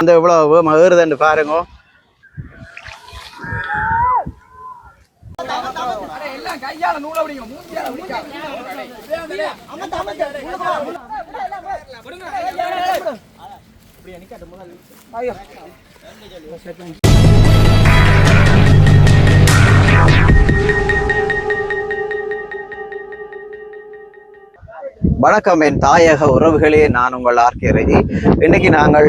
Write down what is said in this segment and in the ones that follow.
இந்த இவ்வளவு மகுறுதுன்னு பாருங்க. வணக்கம் என் தாயக உறவுகளே நான் உங்கள் ஆர்கே ரஜி இன்னைக்கு நாங்கள்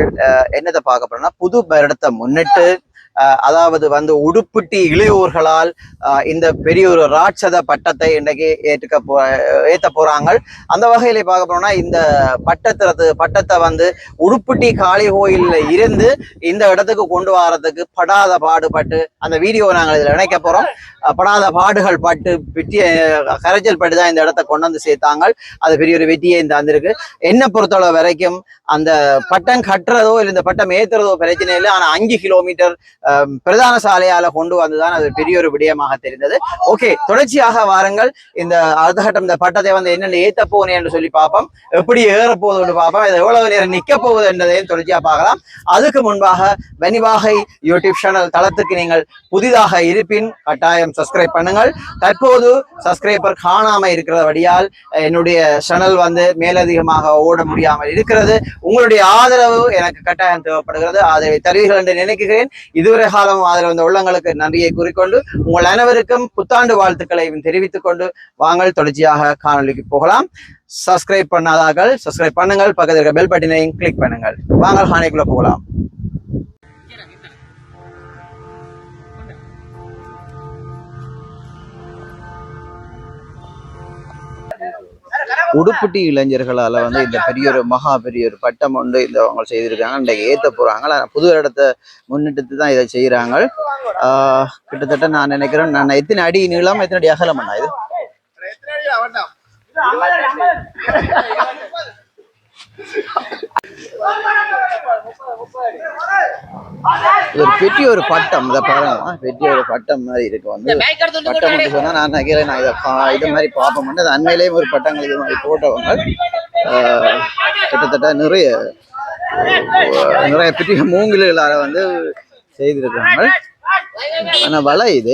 என்னதை பார்க்க போறோம்னா புது வருடத்தை முன்னிட்டு அதாவது வந்து உடுப்பிட்டி இளையோர்களால் இந்த பெரிய ஒரு ராட்சத பட்டத்தை இன்னைக்கு ஏற்றுக்க போ ஏத்த போறாங்க. அந்த வகையில பார்க்க போனோம்னா இந்த பட்டத்திறது பட்டத்தை வந்து உடுப்பிட்டி காளி கோயில்ல இருந்து இந்த இடத்துக்கு கொண்டு வரதுக்கு படாத பாடுபட்டு அந்த வீடியோ நாங்கள் இதில் இணைக்க போறோம். படாத பாடுகள் பட்டு வெற்றிய கரைச்சல் பட்டு தான் இந்த இடத்த கொண்டு வந்து சேர்த்தாங்க. அது பெரிய ஒரு வெற்றியை இந்த வந்திருக்கு என்ன பொறுத்தளவு வரைக்கும் அந்த பட்டம் கட்டுறதோ இல்லை இந்த பட்டம் ஏத்துறதோ பிரச்சனை இல்லை. ஆனா அஞ்சு கிலோமீட்டர் பிரதான சாலையால கொண்டு வந்துதான் அது பெரிய ஒரு விடயமாக தெரிந்தது. ஓகே தொடர்ச்சியாக வாருங்கள். இந்த அடுத்த கட்டம் இந்த பட்டத்தை வந்து என்னென்ன ஏத்த போனே என்று சொல்லி பார்ப்போம். எப்படி ஏற போகுதுன்னு பார்ப்போம். இது எவ்வளவு நேரம் நிக்க போகுது என்பதையும் தொடர்ச்சியா பார்க்கலாம். அதுக்கு முன்பாக வனிவாகை யூடியூப் சேனல் தளத்துக்கு நீங்கள் புதிதாக இருப்பின் கட்டாயம் சப்ஸ்கிரைப் பண்ணுங்கள். தற்போது சப்ஸ்கிரைபர் காணாம இருக்கிறபடியால் என்னுடைய சேனல் வந்து மேலதிகமாக ஓட முடியாமல் இருக்கிறது. உங்களுடைய ஆதரவு எனக்கு கட்டாயம் தேவைப்படுகிறது. ஆதரவை தருவீர்கள் என்று நினைக்கிறேன். இதுவரை காலம் அதில் வந்த உள்ளங்களுக்கு நன்றியை கூறிக்கொண்டு உங்கள் அனைவருக்கும் புத்தாண்டு வாழ்த்துக்களையும் தெரிவித்துக் கொண்டு வாங்கள் தொடர்ச்சியாக காணொலிக்கு போகலாம். சப்ஸ்கிரைப் பண்ணாதார்கள் சப்ஸ்கிரைப் பண்ணுங்கள் பக்கத்தில் இருக்க பெல் பட்டினையும் கிளிக் பண்ணுங்கள். வாங்கள் ஹானைக்குள்ளே போகலாம். உடுப்புட்டி இளைஞர்களால் வந்து இந்த பெரிய ஒரு மகா பெரிய ஒரு பட்டம் ஒன்று இந்த அவங்க செய்திருக்காங்க. இன்றைக்கு ஏற்ற போறாங்க. புது இடத்தை முன்னிட்டு தான் இதை செய்யறாங்க ஆஹ் கிட்டத்தட்ட நான் நினைக்கிறேன் நான் எத்தனை அடி நீளம் எத்தனை அடி அகலம் பண்ணா இது? இது ஒரு பெரிய ஒரு பட்டம் இதை பாருங்க. பெரிய ஒரு பட்டம் மாதிரி இருக்கு வந்து. பட்டம் மட்டும் சொன்னா நான் நினைக்கிறேன் நான் இதை பா- இது மாதிரி பார்ப்போம் அது அண்மையிலேயும் ஒரு பட்டங்கள் இது மாதிரி போட்டவங்க கிட்டத்தட்ட நிறைய நிறைய பெரிய மூங்கில்களால வந்து செய்திருக்காங்க ஆனா வலை இது.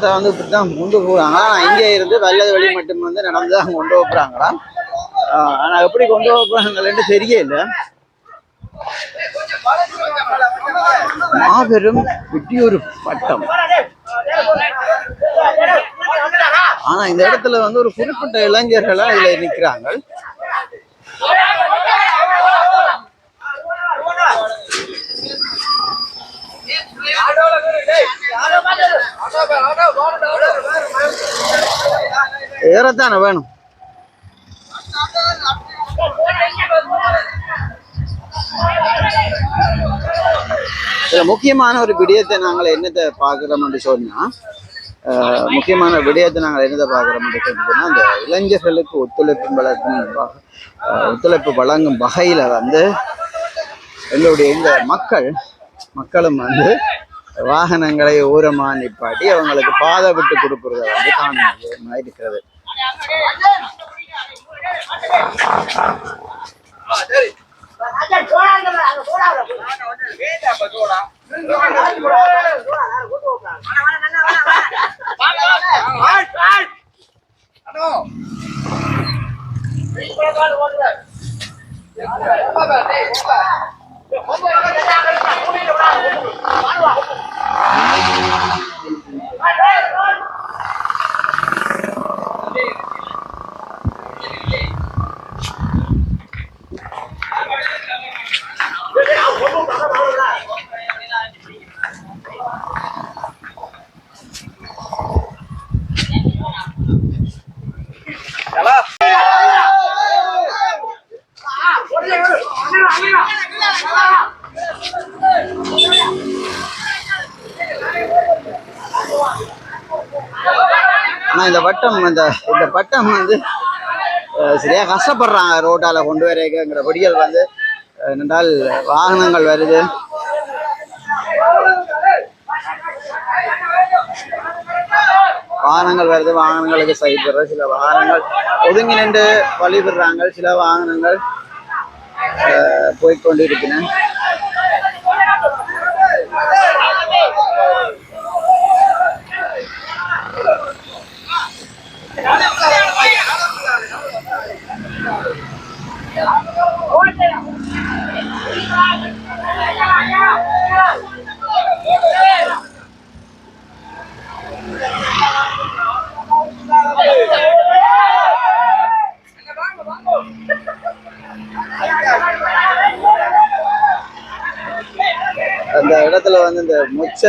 பட்டத்தை வந்து இப்படிதான் கொண்டு போகிறாங்க ஆனால் இங்கே இருந்து வல்லது வழி மட்டும் வந்து நடந்து தான் கொண்டு போகிறாங்களா ஆனால் எப்படி கொண்டு போறாங்கன்னு தெரியல மாபெரும் வெட்டியூர் பட்டம். ஆனால் இந்த இடத்துல வந்து ஒரு குறிப்பிட்ட இளைஞர்களாக இதில் நிற்கிறாங்க ஏறத்தானே வேணும். முக்கியமான ஒரு விடயத்தை நாங்கள் என்னத்தை பார்க்கிறோம்னு சொன்னா ஆஹ், முக்கியமான விடயத்தை நாங்கள் என்னத்தை என்று சொன்னால் அந்த இளைஞர்களுக்கு ஒத்துழைப்பு வழங்கும் ஒத்துழைப்பு வழங்கும் வகையில வந்து எங்களுடைய இந்த மக்கள் மக்களும் வந்து வாகனங்களை ஓரமாக நிப்பாட்டி அவங்களுக்கு பாதை விட்டு கொடுக்கறத வந்து காண இருக்கிறது ஓடுற 我过来，我过来，我过来，我过来，我过来，我过来。இந்த வட்டம் இந்த இந்த பட்டம் வந்து சரியா கஷ்டப்படுறாங்க. ரோட்டால கொண்டு வரங்கிற படிகள் வந்து என்றால் என்னென்றால் வாகனங்கள் வருது. வாகனங்கள் வருது. வாகனங்களுக்கு சைடுற சில வாகனங்கள் ஒதுங்கி நின்று வழிபடுறாங்க சில வாகனங்கள் அஹ், போய்க்கொண்டு வந்து இந்த முச்ச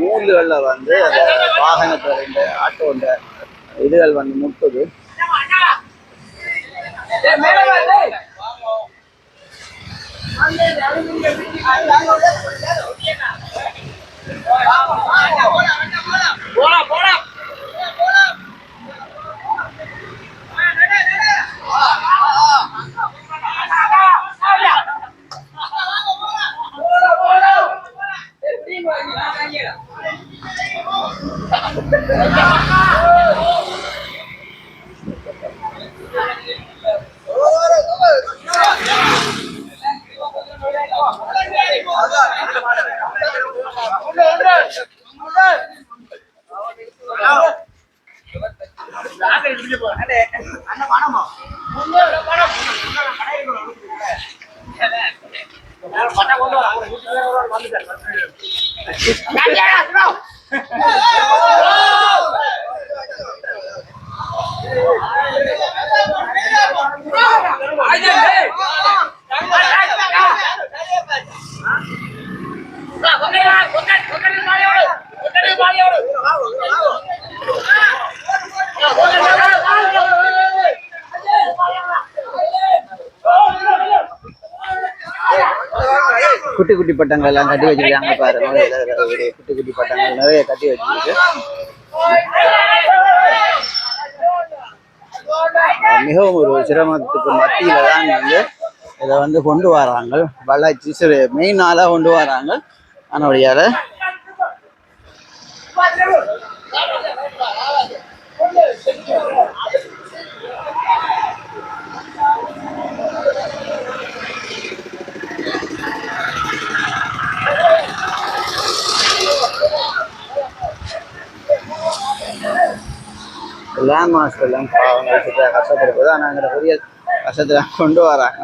நூல்கள்ல வந்து அந்த வாகனத்துல இந்த ஆட்டோண்ட இதுகள் வந்து முட்டுது Ganjel, bro. Oh! குட்டி குட்டி பட்டங்கள் எல்லாம் கட்டி வச்சிருக்காங்க பாருங்க. குட்டி குட்டி பட்டங்கள் நிறைய கட்டி வச்சிருக்கு. மிகவும் ஒரு சிரமத்துக்கு மத்தியில தான் வந்து இதை வந்து கொண்டு வராங்க. வளர்ச்சி சிறு மெயின் கொண்டு வராங்க. ஆனால் லேண்ட் மாஸ்டர் எல்லாம் பாவங்க வச்சுட்டு கஷ்டப்படுறது ஆனால் அங்கே பெரிய கஷ்டத்தில் கொண்டு வராங்க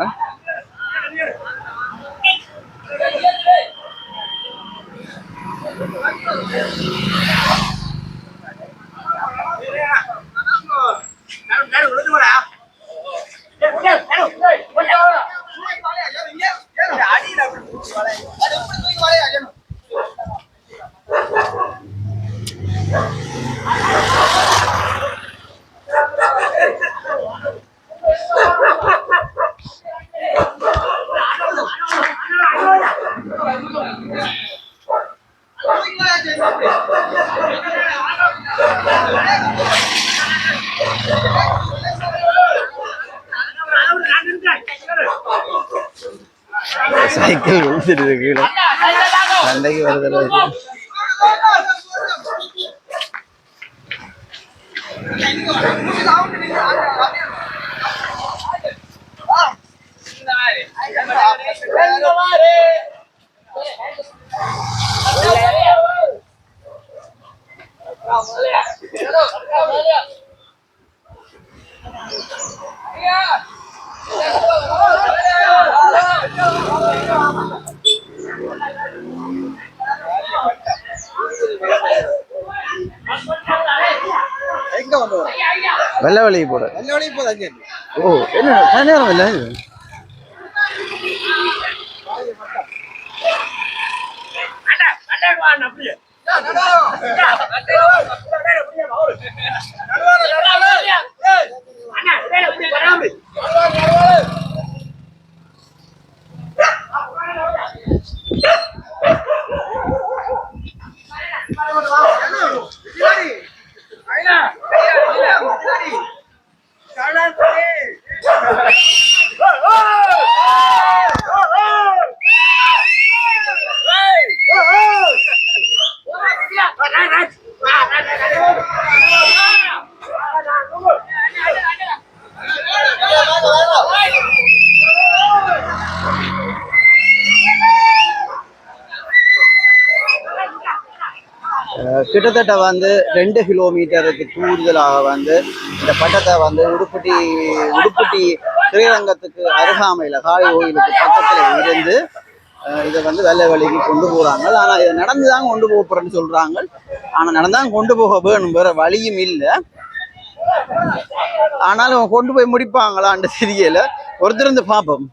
சைக்கிள் விழுந்துட்டு கீழே. சண்டைக்கு வருது. வெள்ளை வழிக்கு போட வெள்ளை வழிக்கு போதா ஓ என்ன தனியாரம் இல்லை இது அப்படியே கிட்டத்தட்ட வந்து ரெண்டு கிலோமீட்டருக்கு கூடுதலாக வந்து இந்த பட்டத்தை வந்து உடுப்பட்டி உடுப்பட்டி ஸ்ரீரங்கத்துக்கு அருகாமையில் காளி கோயிலுக்கு பக்கத்தில் இருந்து இதை வந்து வெள்ளை வழிக்கு கொண்டு போகிறாங்க ஆனால் இதை நடந்து தான் கொண்டு போகப்படுறேன்னு சொல்கிறாங்க ஆனால் நடந்தான் கொண்டு போக வேணும் வேற வழியும் இல்லை. ஆனாலும் கொண்டு போய் முடிப்பாங்களான்னு தெரியல. ஒருத்தர் இருந்து பார்ப்போம்.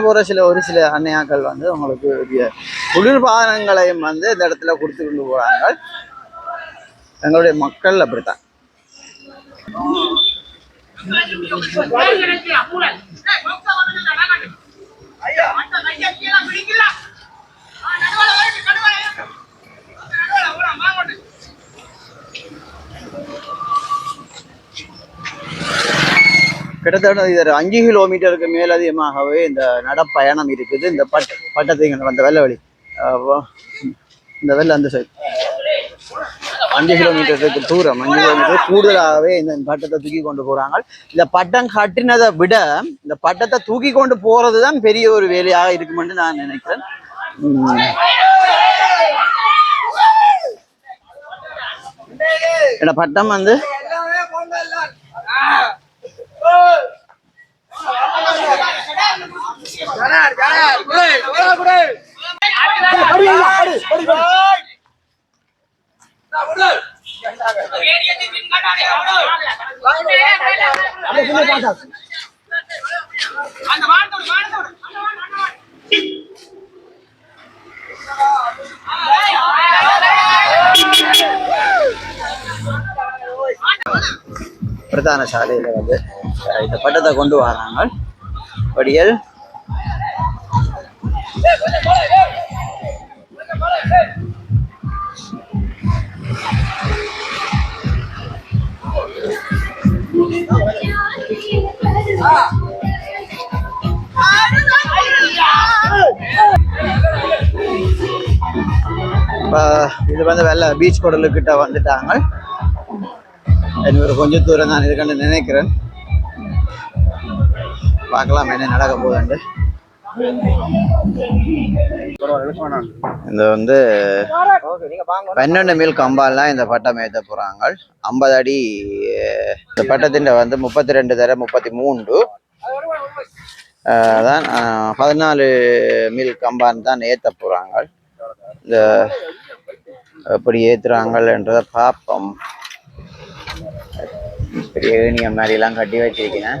இந்த போகிற சில ஒரு சில அன்னையாக்கள் வந்து உங்களுக்கு குளிர்பானங்களையும் வந்து இந்த இடத்துல கொடுத்து கொண்டு போகிறாங்க எங்களுடைய மக்கள் அப்படித்தான். கிட்டத்தட்ட இது அஞ்சு கிலோமீட்டருக்கு மேலதிகமாகவே இந்த நடப்பயணம் இருக்குது. இந்த பட் பட்டத்தை அந்த வெள்ளை வழி இந்த வெள்ளை அந்த சைடு அஞ்சு கிலோமீட்டருக்கு தூரம் அஞ்சு கிலோமீட்டர் கூடுதலாகவே இந்த பட்டத்தை தூக்கி கொண்டு போகிறாங்க இந்த பட்டம் கட்டினதை விட இந்த பட்டத்தை தூக்கி கொண்டு போகிறது தான் பெரிய ஒரு வேலையாக இருக்குமென்று நான் நினைக்கிறேன். பட்டம் வந்து உம். இந்த பட்டம் வந்து பிரதான சாலையில் வந்து இந்த பட்டத்தை கொண்டு வராங்க. படியல் இப்ப இது வந்து வெள்ள பீச் குடலுக்கிட்ட வந்துட்டாங்க. இன்னொரு ஒரு கொஞ்சம் தூரம் தான் இருக்குன்னு நினைக்கிறேன். பார்க்கலாம் என்ன நடக்க போகுதுண்டு இந்த வந்து பன்னெண்டு மீல் கம்பால்லாம் இந்த பட்டம் ஏற்ற போறாங்க. ஐம்பது அடி இந்த பட்டத்தின் வந்து முப்பத்தி ரெண்டு தர முப்பத்தி மூன்று தான் பதினாலு மீல் கம்பான் தான் ஏற்ற போறாங்க. இந்த எப்படி ஏத்துறாங்கன்றத பார்ப்போம். பெரிய மாதிரி எல்லாம் கட்டி வச்சிருக்கேன்.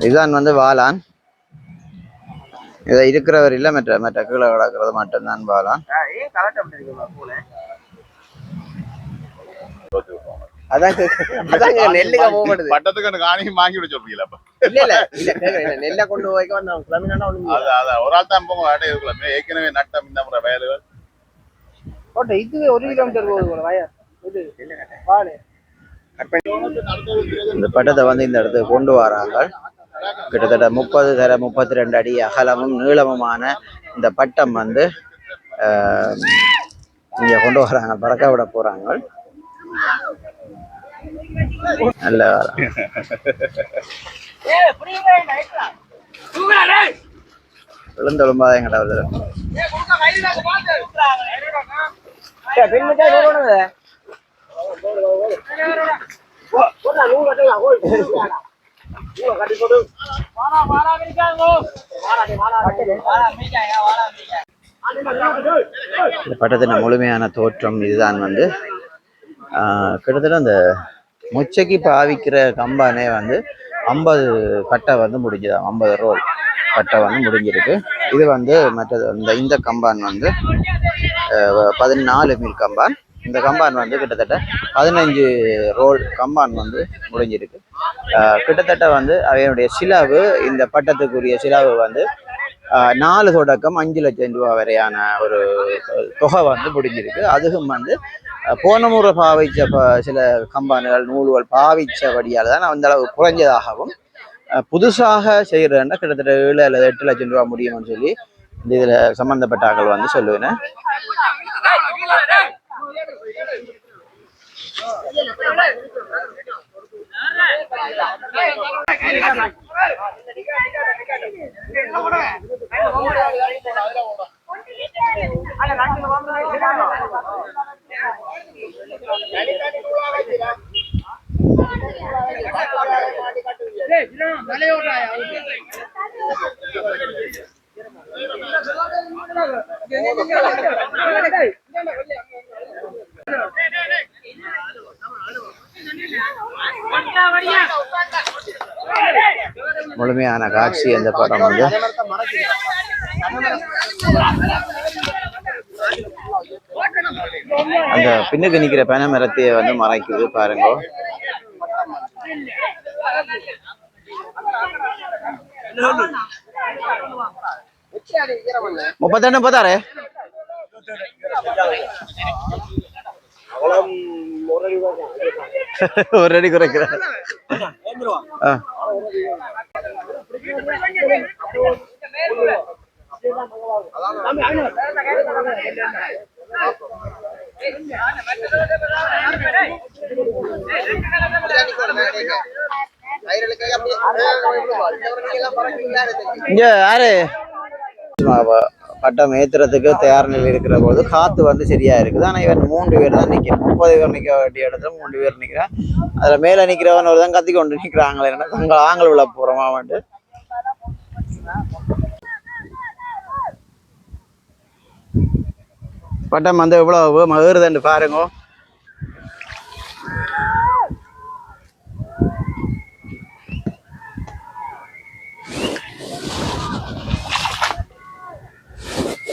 இதுதான் வந்து வாளான் இதை இருக்கிறவர் இல்ல மற்ற மற்ற கீழே கிடக்கிறது மட்டும்தான் கேக்குறேன் நெல்லை கொண்டு போய்க்க வந்து கிளம்பினா ஒண்ணு அது அதான் ஒரு ஆள் தான் போங்க வேட்டை இருக்கலாமே ஏற்கனவே நட்டம் இந்த முறை வயலுகள். கோட்டை இதுவே ஒரு கிலோமீட்டர் போகுது போல வயர் இது வாழை இந்த பட்டத்தை வந்து இந்த இடத்துக்கு கொண்டு வராங்க. கிட்டத்தட்ட முப்பது தர முப்பத்தி ரெண்டு அடி அகலமும் நீளமுமான இந்த பட்டம் வந்து ஆஹ், இங்க கொண்டு வராங்க பறக்க விட போறாங்க. நல்ல விழுந்தொழும்பாத எங்கடா வருது இந்த பட்டத்தின் முழுமையான தோற்றம் இதுதான் வந்து. ஆஹ், கிட்டத்தட்ட அந்த முச்சைக்கு பாவிக்கிற கம்பானே வந்து ஐம்பது கட்டை வந்து முடிஞ்சுதான் ஐம்பது ரோல். பட்டை வந்து முடிஞ்சிருக்கு. இது வந்து மற்றது இந்த இந்த கம்பான் வந்து பதினாலு மீல் கம்பான். இந்த கம்பான் வந்து கிட்டத்தட்ட பதினஞ்சு ரோல் கம்பான் வந்து முடிஞ்சிருக்கு. கிட்டத்தட்ட வந்து அவையுடைய சிலவு இந்த பட்டத்துக்குரிய சிலாவு வந்து நாலு தொடக்கம் அஞ்சு லட்சம் ரூபா வரையான ஒரு தொகை வந்து முடிஞ்சிருக்கு. அதுவும் வந்து போன முறை பாவிச்ச ப சில கம்பான்கள் நூல்கள் பாவிச்சபடியால் தான் அந்த அளவு குறைஞ்சதாகவும் புதுசாக செய்கிறதுனா கிட்டத்தட்ட ஏழு அல்லது எட்டு லட்சம் ரூபா முடியும்னு சொல்லி இந்த இதில் சம்மந்தப்பட்ட ஆக்கள் வந்து சொல்லுவேன். முழுமையான காட்சி அந்த படம் வந்து. அந்த பின்னுக்கு நிக்கிற பனை மரத்தையே வந்து மறைக்குது பாருங்க. முப்பத்தெண்டு முப்பத்தாறு ஒரு அடி குறைக்கிறேன் இங்க யாரு பட்டம் ஏத்துறதுக்கு தயார் நிலையில் இருக்கிற போது காற்று வந்து சரியாக இருக்குது. ஆனால் இவன் மூன்று பேர் தான் நிற்கிறோம் முப்பது பேர் நிற்க வேண்டிய இடத்துல மூன்று பேர் நிற்கிறேன் அதில் மேலே நிற்கிறவன் ஒரு தான் கத்தி கொண்டு நிற்கிறாங்களே என்ன? தங்க ஆங்கள் உள்ள போகிறோமா வந்து பட்டம் வந்து எவ்வளோ ஏறுதுன்னு பாருங்க.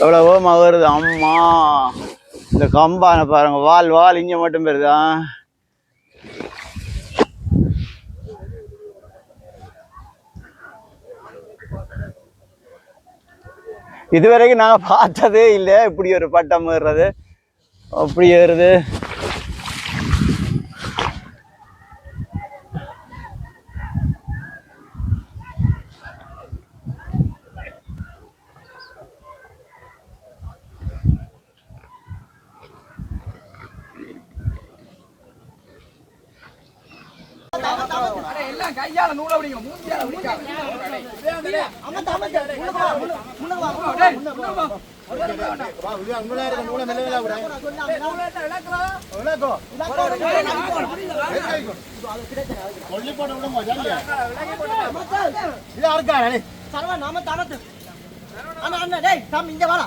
எவ்வளவோ வருது. அம்மா இந்த கம்பான பாருங்க. வால் வால் இங்கே மட்டும் பெறுதா? இதுவரைக்கும் நாங்கள் பார்த்ததே இல்லை இப்படி ஒரு பட்டம் ஏறுறது. அப்படி ஏறுது. சரவா நாம தானத்து அண்ணா அண்ணா டேய் சாமி இங்க வாடா.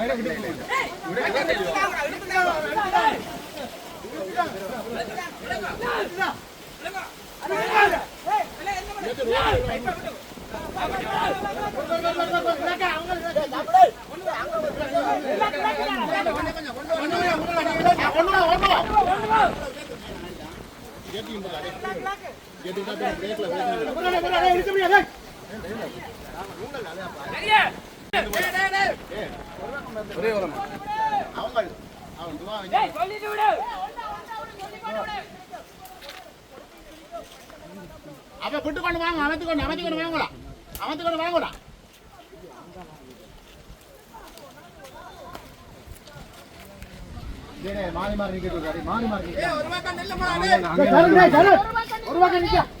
ஒரே ஒரு புட்டு கொண்டு வாங்க அமைத்து கொண்டு அமைத்து கொண்டு வாங்கடா அமைத்து கொண்டு வாங்கடா மாறி மாறி நிக்கிறது மாறி மாறி ஒரு வாக்கம் நில்லுமா ஒரு வாக்கம் நிக்க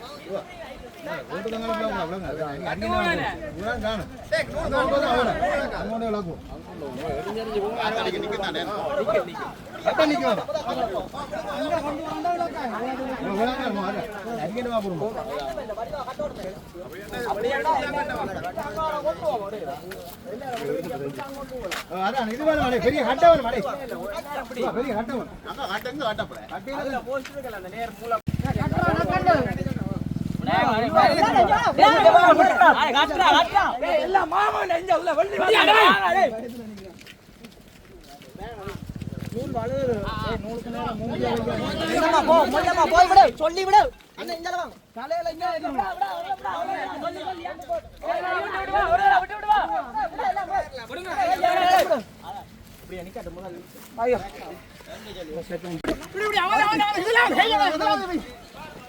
நிக்கத்தானே பெரிய கட்டவன் மடை பெரிய கட்டவன் போய் விடு சொல்லி விடு அண்ணன் இங்க தலையில இங்க